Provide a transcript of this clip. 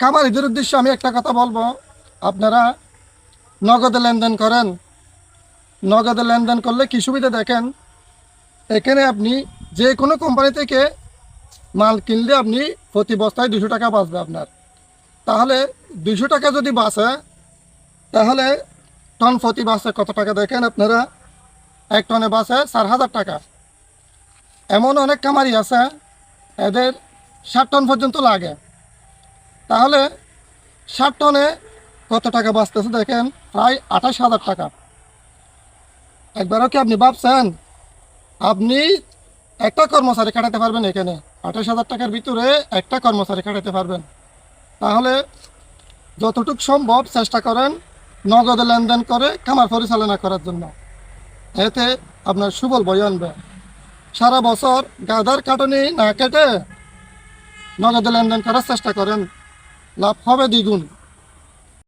খামারিদের উদ্দেশ্যে আমি একটা কথা বলব। আপনারা নগদে লেনদেন করেন। নগদে লেনদেন করলে কি সুবিধা দেখেন? এখানে আপনি যে কোনো কোম্পানি থেকে মাল কিনলে আপনি প্রতি বস্তায় দুশো টাকা বাঁচবে আপনার। তাহলে দুশো টাকা যদি বাঁচে, তাহলে টন প্রতি বাসে কত টাকা দেখেন আপনারা? এক টনে বাসে চার হাজার টাকা। এমন অনেক কামারি আছে, এদের ষাট টন পর্যন্ত লাগে। তাহলে ষাট টনে কত টাকা বাঁচতেছে দেখেন? প্রায় আঠাশ হাজার টাকা। একবারও কি আপনি ভাবছেন? আপনি একটা কর্মচারী কাটাতে পারবেন এখানে। আঠাশ হাজার টাকার ভিতরে একটা কর্মচারী কাটাতে পারবেন। তাহলে যতটুকু সম্ভব চেষ্টা করেন নগদে লেনদেন করে খামার পরিচালনা করার জন্য। এতে আপনার সুবল বই আনবে। সারা বছর গাদার কাটনি না কেটে নগদে লেনদেন করার চেষ্টা করেন। লাভ হবে দ্বিগুণ।